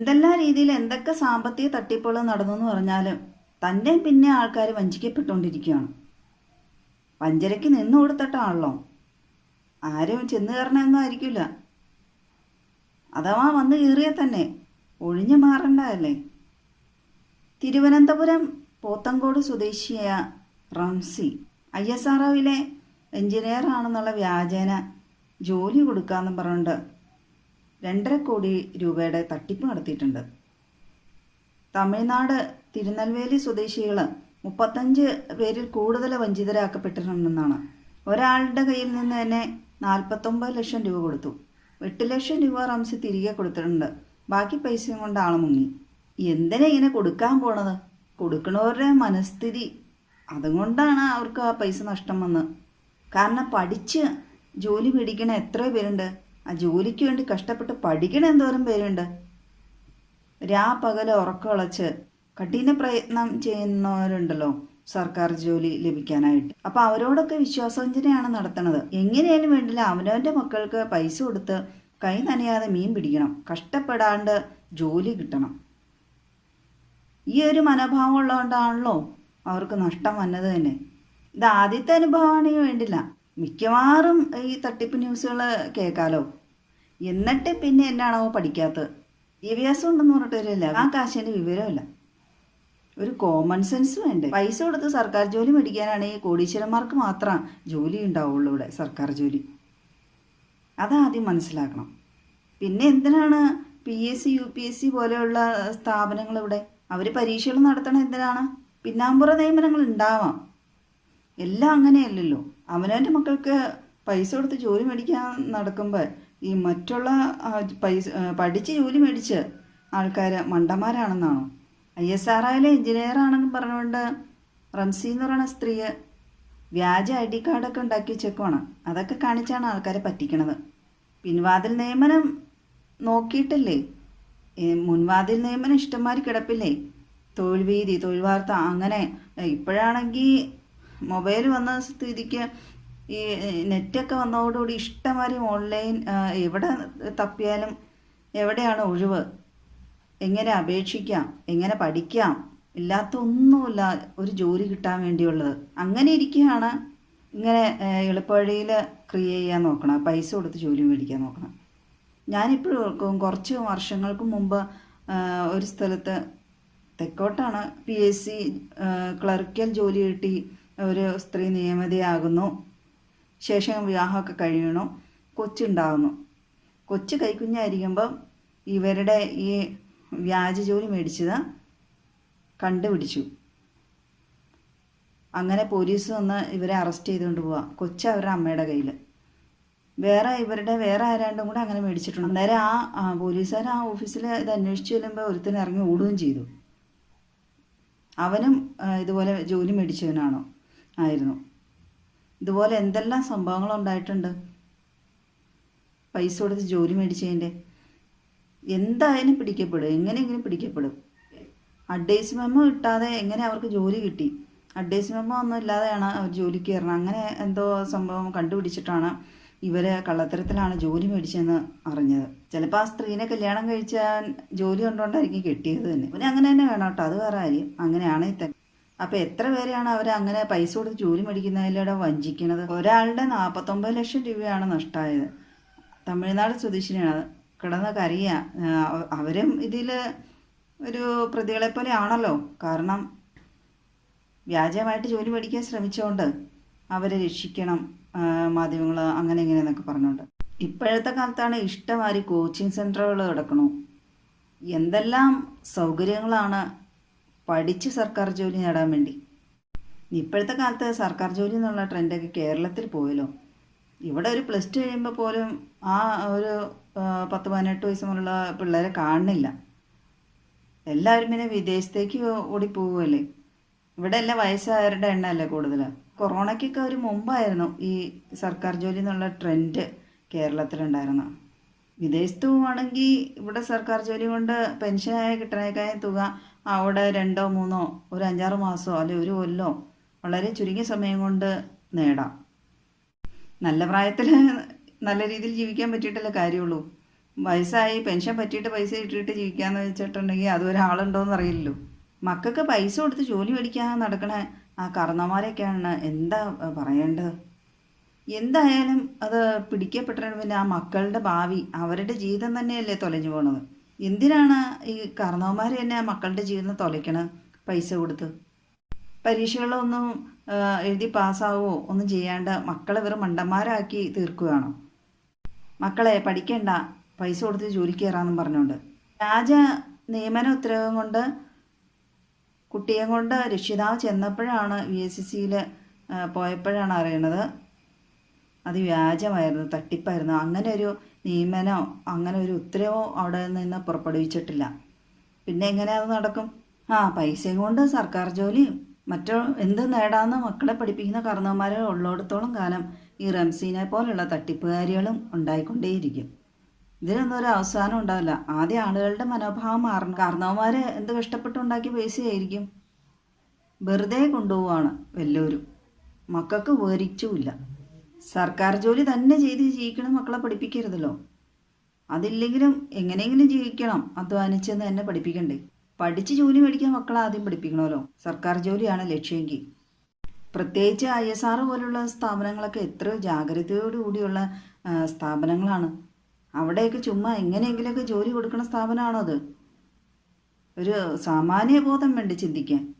എന്തെല്ലാം രീതിയിൽ എന്തൊക്കെ സാമ്പത്തിക തട്ടിപ്പുകൾ നടന്നു എന്ന് പറഞ്ഞാലും തന്നെ പിന്നെ ആൾക്കാർ വഞ്ചിക്കപ്പെട്ടുകൊണ്ടിരിക്കുകയാണ്. വഞ്ചരയ്ക്ക് നിന്ന് കൊടുത്തിട്ടാണല്ലോ. ആരും ചെന്ന് കയറണമെന്നും ആയിരിക്കില്ല. അഥവാ വന്ന് കയറിയാൽ തന്നെ ഒഴിഞ്ഞു മാറണ്ടല്ലേ തിരുവനന്തപുരം പോത്തങ്കോട് സ്വദേശിയായ റംസി ഐ എസ് ആർ ഒയിലെ എഞ്ചിനീയർ ആണെന്നുള്ള വ്യാജേന ജോലി കൊടുക്കാമെന്ന് പറഞ്ഞുകൊണ്ട് രണ്ടര കോടി രൂപയുടെ തട്ടിപ്പ് നടത്തിയിട്ടുണ്ട്. തമിഴ്നാട് തിരുനെൽവേലി സ്വദേശികൾ മുപ്പത്തഞ്ച് പേരിൽ കൂടുതൽ വഞ്ചിതരാക്കപ്പെട്ടിട്ടുണ്ടെന്നാണ്. ഒരാളുടെ കയ്യിൽ നിന്ന് തന്നെ നാൽപ്പത്തൊമ്പത് ലക്ഷം രൂപ കൊടുത്തു. എട്ട് ലക്ഷം രൂപ റംസി തിരികെ കൊടുത്തിട്ടുണ്ട്. ബാക്കി പൈസയും കൊണ്ട് ആൾ മുങ്ങി. എന്തിനാ ഇങ്ങനെ കൊടുക്കാൻ പോണത്? കൊടുക്കണവരുടെ മനസ്ഥിതി. അതുകൊണ്ടാണ് അവർക്ക് ആ പൈസ നഷ്ടം വന്നത്. കാരണം പഠിച്ച് ജോലി പിടിക്കണ എത്ര പേരുണ്ട്. ആ ജോലിക്ക് വേണ്ടി കഷ്ടപ്പെട്ട് പഠിക്കണ എന്തോരം പേരുണ്ട്. രാ പകൽ ഉറക്കമുളച്ച് കഠിന പ്രയത്നം ചെയ്യുന്നവരുണ്ടല്ലോ സർക്കാർ ജോലി ലഭിക്കാനായിട്ട്. അപ്പൊ അവരോടൊക്കെ വിശ്വാസവഞ്ചനയാണ് നടത്തണത്. എങ്ങനെയാലും വേണ്ടില്ല അവനവന്റെ മക്കൾക്ക് പൈസ കൊടുത്ത് കൈ നനയാതെ മീൻ പിടിക്കണം. കഷ്ടപ്പെടാണ്ട് ജോലി കിട്ടണം. ഈ ഒരു മനോഭാവം ഉള്ളതുകൊണ്ടാണല്ലോ അവർക്ക് നഷ്ടം വന്നത് തന്നെ. ഇത് ആദ്യത്തെ അനുഭവമാണെങ്കിൽ വേണ്ടില്ല. മിക്കവാറും ഈ തട്ടിപ്പ് ന്യൂസുകൾ കേൾക്കാലോ. എന്നിട്ട് പിന്നെ എന്നാണോ പഠിക്കാത്തത്? വിദ്യാഭ്യാസം ഉണ്ടെന്ന് പറഞ്ഞിട്ടില്ല ആ കാശിന്റെ വിവരമില്ല. ഒരു കോമൺ സെൻസ് വേണ്ടേ? പൈസ കൊടുത്ത് സർക്കാർ ജോലി മേടിക്കാനാണെങ്കിൽ കോടീശ്വരന്മാർക്ക് മാത്രം ജോലി ഉണ്ടാവുള്ളൂ ഇവിടെ സർക്കാർ ജോലി. അതാദ്യം മനസ്സിലാക്കണം. പിന്നെ എന്തിനാണ് P S C U P S C പോലെയുള്ള സ്ഥാപനങ്ങൾ ഇവിടെ? അവർ പരീക്ഷകൾ നടത്തണം എന്തിനാണ്? പിന്നാമ്പുറ നിയമനങ്ങൾ ഉണ്ടാവാം. എല്ലാം അങ്ങനെയല്ലല്ലോ. അവനവന്റെ മക്കൾക്ക് പൈസ കൊടുത്ത് ജോലി മേടിക്കാൻ നടക്കുമ്പോൾ ഈ മറ്റുള്ള പൈസ പഠിച്ച് ജോലി മേടിച്ച് ആൾക്കാർ മണ്ടന്മാരാണെന്നാണോ? ഐ എസ് ആർ ഐയിലെ എഞ്ചിനീയർ ആണെന്ന് പറഞ്ഞുകൊണ്ട് റംസി എന്ന് പറയുന്ന സ്ത്രീ വ്യാജ ഐ ഡി കാർഡൊക്കെ ഉണ്ടാക്കി വെച്ചേക്കുവാണ്. അതൊക്കെ കാണിച്ചാണ് ആൾക്കാരെ പറ്റിക്കണത്. പിൻവാതിൽ നിയമനം നോക്കിയിട്ടില്ലേ? മുൻവാതിൽ നിയമനം ഇഷ്ടംമാതിരി കിടപ്പില്ലേ? തൊഴിൽ വീതി തൊഴിൽ വാർത്ത അങ്ങനെ ഇപ്പോഴാണെങ്കിൽ മൊബൈൽ വന്ന സ്ഥിതിക്ക് ഈ നെറ്റൊക്കെ വന്നതോടുകൂടി ഇഷ്ടംമാതിരി ഓൺലൈൻ എവിടെ തപ്പിയാലും എവിടെയാണ് ഒഴിവ്? എങ്ങനെ അപേക്ഷിക്കാം? എങ്ങനെ പഠിക്കാം? ഇല്ലാത്ത ഒന്നുമില്ല ഒരു ജോലി കിട്ടാൻ വേണ്ടിയുള്ളത്. അങ്ങനെ ഇരിക്കുകയാണ്. ഇങ്ങനെ എളുപ്പവഴിയിൽ ക്രിയേറ്റ് ചെയ്യാൻ നോക്കണം. പൈസ കൊടുത്ത് ജോലി മേടിക്കാൻ നോക്കണം. ഞാനിപ്പോഴും കുറച്ച് വർഷങ്ങൾക്ക് മുമ്പ് ഒരു സ്ഥലത്ത് തെക്കോട്ടാണ് പി എസ് സി ക്ലർക്കൽ ജോലി കിട്ടി. ഒരു സ്ത്രീ നിയമിതയാകുന്നു. ശേഷം വിവാഹമൊക്കെ കഴിയണു. കൊച്ചുണ്ടാകുന്നു കൊച്ചു കൈക്കുഞ്ഞായിരിക്കുമ്പം ഇവരുടെ ഈ വ്യാജ ജോലി മേടിച്ചത് കണ്ടുപിടിച്ചു. അങ്ങനെ പോലീസ് വന്ന് ഇവരെ അറസ്റ്റ് ചെയ്തുകൊണ്ട് പോവാ. കൊച്ച് അവരുടെ അമ്മയുടെ കയ്യിൽ വേറെ ഇവരുടെ വേറെ ആരാണ്ടും കൂടെ അങ്ങനെ മേടിച്ചിട്ടുണ്ട്. അന്നേരം ആ പോലീസുകാർ ആ ഓഫീസിൽ ഇത് അന്വേഷിച്ച് ചെല്ലുമ്പോൾ ഒരുത്തൻ ഇറങ്ങി ഓടുകയും ചെയ്തു. അവനും ഇതുപോലെ ജോലി മേടിച്ചവനാണോ ആയിരുന്നു. ഇതുപോലെ എന്തെല്ലാം സംഭവങ്ങൾ ഉണ്ടായിട്ടുണ്ട് പൈസ കൊടുത്ത് ജോലി മേടിച്ചതിന്റെ. എന്തായാലും പിടിക്കപ്പെടും. എങ്ങനെയെങ്കിലും പിടിക്കപ്പെടും. അഡ്വൈസ് മെമ്മോ കിട്ടാതെ എങ്ങനെ അവർക്ക് ജോലി കിട്ടി? അഡ്വൈസ് മെമ്മോ ഒന്നും ഇല്ലാതെയാണ് അവർ ജോലിക്ക് കയറണം അങ്ങനെ എന്തോ സംഭവം കണ്ടുപിടിച്ചിട്ടാണ് ഇവരെ കള്ളത്തരത്തിലാണ് ജോലി മേടിച്ചതെന്ന് അറിഞ്ഞത്. ചിലപ്പോൾ ആ സ്ത്രീനെ കല്യാണം കഴിച്ചാൽ ജോലി കൊണ്ടുകൊണ്ടായിരിക്കും കെട്ടിയത് തന്നെ. പിന്നെ അങ്ങനെ തന്നെ വേണം കേട്ടോ. അത് വേറെ കാര്യം. അങ്ങനെയാണെങ്കിൽ തന്നെ അപ്പോൾ എത്ര പേരെയാണ് അവർ അങ്ങനെ പൈസ കൊടുത്ത് ജോലി മേടിക്കുന്നതിലൂടെ വഞ്ചിക്കുന്നത്? ഒരാളുടെ നാൽപ്പത്തൊമ്പത് ലക്ഷം രൂപയാണ് നഷ്ടമായത്. തമിഴ്നാട് സ്വദേശിനിയാണ്. കിടന്ന് കരിയ അവരും ഇതിൽ ഒരു പ്രതികളെ പോലെ ആണല്ലോ. കാരണം വ്യാജമായിട്ട് ജോലി മേടിക്കാൻ ശ്രമിച്ചുകൊണ്ട് അവരെ രക്ഷിക്കണം മാധ്യമങ്ങൾ അങ്ങനെ ഇങ്ങനെ എന്നൊക്കെ പറഞ്ഞുകൊണ്ട് ഇപ്പോഴത്തെ കാലത്താണ് ഇഷ്ടമാതിരി കോച്ചിങ് സെന്ററുകൾ കിടക്കണു എന്തെല്ലാം സൗകര്യങ്ങളാണ് പഠിച്ച് സർക്കാർ ജോലി നേടാൻ വേണ്ടി. ഇപ്പോഴത്തെ കാലത്ത് സർക്കാർ ജോലി എന്നുള്ള ട്രെൻഡൊക്കെ കേരളത്തിൽ പോയല്ലോ. ഇവിടെ ഒരു പ്ലസ് ടു കഴിയുമ്പോൾ പോലും ആ ഒരു പത്ത് പതിനെട്ട് വയസ്സ് മുതലുള്ള പിള്ളേരെ കാണുന്നില്ല. എല്ലാവരും പിന്നെ വിദേശത്തേക്ക് ഓടിപ്പോവുമല്ലേ ഇവിടെ എല്ലാം വയസ്സായവരുടെ എണ്ണമല്ലേ കൂടുതൽ. കൊറോണയ്ക്കൊക്കെ ഒരു മുമ്പായിരുന്നു ഈ സർക്കാർ ജോലി എന്നുള്ള ട്രെൻഡ് കേരളത്തിലുണ്ടായിരുന്നു. വിദേശത്ത് പോവുകയാണെങ്കിൽ ഇവിടെ സർക്കാർ ജോലി കൊണ്ട് പെൻഷനായി കിട്ടണേക്കായ തുക അവിടെ രണ്ടോ മൂന്നോ ഒരു അഞ്ചാറ് മാസമോ അല്ലെങ്കിൽ ഒരു കൊല്ലോ വളരെ ചുരുങ്ങിയ സമയം കൊണ്ട് നേടാം. നല്ല പ്രായത്തിൽ നല്ല രീതിയിൽ ജീവിക്കാൻ പറ്റിയിട്ടല്ലേ കാര്യമുള്ളൂ. വയസ്സായി പെൻഷൻ പറ്റിയിട്ട് പൈസ ഇട്ടിട്ട് ജീവിക്കാന്ന് വെച്ചിട്ടുണ്ടെങ്കിൽ അത് ഒരാളുണ്ടോയെന്ന് അറിയില്ലല്ലോ. മക്കൾക്ക് പൈസ കൊടുത്ത് ജോലി മേടിക്കാൻ നടക്കണ ആ കർണന്മാരെയൊക്കെയാണ് എന്താ പറയേണ്ടത്? എന്തായാലും അത് പിടിക്കപ്പെട്ടിട്ട് പിന്നെ ആ മക്കളുടെ ഭാവി അവരുടെ ജീവിതം തന്നെയല്ലേ തൊലഞ്ഞു പോണത്. എന്തിനാണ് ഈ കാരണവന്മാർ തന്നെ മക്കളുടെ ജീവിതം തുലയ്ക്കണത് പൈസ കൊടുത്ത്? പരീക്ഷകളൊന്നും എഴുതി പാസ്സാവോ ഒന്നും ചെയ്യാണ്ട് മക്കളെ വെറും മണ്ടന്മാരാക്കി തീർക്കുകയാണോ? മക്കളെ പഠിക്കേണ്ട പൈസ കൊടുത്ത് ജോലിക്ക് കയറാമെന്നും പറഞ്ഞുകൊണ്ട്. രാജ നിയമന ഉത്തരവും കൊണ്ട് കുട്ടിയെ കൊണ്ട് രക്ഷിതാവ് ചെന്നപ്പോഴാണ് വി എസ് എസ് സിയിൽ പോയപ്പോഴാണ് അറിയണത്. അത് വ്യാജമായിരുന്നു തട്ടിപ്പായിരുന്നു. അങ്ങനെ ഒരു നിയമനോ അങ്ങനെ ഒരു ഉത്തരവോ അവിടെ നിന്ന് പുറപ്പെടുവിച്ചിട്ടില്ല. പിന്നെ എങ്ങനെ അത് നടക്കും? ആ പൈസയും കൊണ്ട് സർക്കാർ ജോലിയും മറ്റോ എന്ത് നേടാന്ന് മക്കളെ പഠിപ്പിക്കുന്ന കർണവന്മാരെ ഉള്ളിടത്തോളം കാലം ഈ റംസീനെ പോലുള്ള തട്ടിപ്പുകാരികളും ഉണ്ടായിക്കൊണ്ടേയിരിക്കും. ഇതിനൊന്നും ഒരു അവസാനം ഉണ്ടാവില്ല. ആദ്യം ആളുകളുടെ മനോഭാവം മാറണം. കാരണവന്മാർ എന്ത് കഷ്ടപ്പെട്ടുണ്ടാക്കിയ പൈസയായിരിക്കും? വെറുതെ കൊണ്ടുപോവാണ് വല്ലവരും. മക്കൾക്ക് ഉപകരിച്ചുമില്ല. സർക്കാർ ജോലി തന്നെ ചെയ്ത് ജീവിക്കണം മക്കളെ പഠിപ്പിക്കരുതല്ലോ. അതില്ലെങ്കിലും എങ്ങനെയെങ്കിലും ജീവിക്കണം. അധ്വാനിച്ചെന്ന് തന്നെ പഠിപ്പിക്കണ്ടേ. പഠിച്ച് ജോലി മേടിക്കാൻ മക്കളെ ആദ്യം പഠിപ്പിക്കണമല്ലോ. സർക്കാർ ജോലിയാണ് ലക്ഷ്യമെങ്കിൽ. പ്രത്യേകിച്ച് ഐ എസ് ആർ പോലുള്ള സ്ഥാപനങ്ങളൊക്കെ എത്ര ജാഗ്രതയോടുകൂടിയുള്ള കൂടിയുള്ള സ്ഥാപനങ്ങളാണ്. അവിടെയൊക്കെ ചുമ്മാ എങ്ങനെയെങ്കിലുമൊക്കെ ജോലി കൊടുക്കുന്ന സ്ഥാപനമാണോ അത്? ഒരു സാമാന്യ ബോധം വേണ്ടി ചിന്തിക്കാൻ.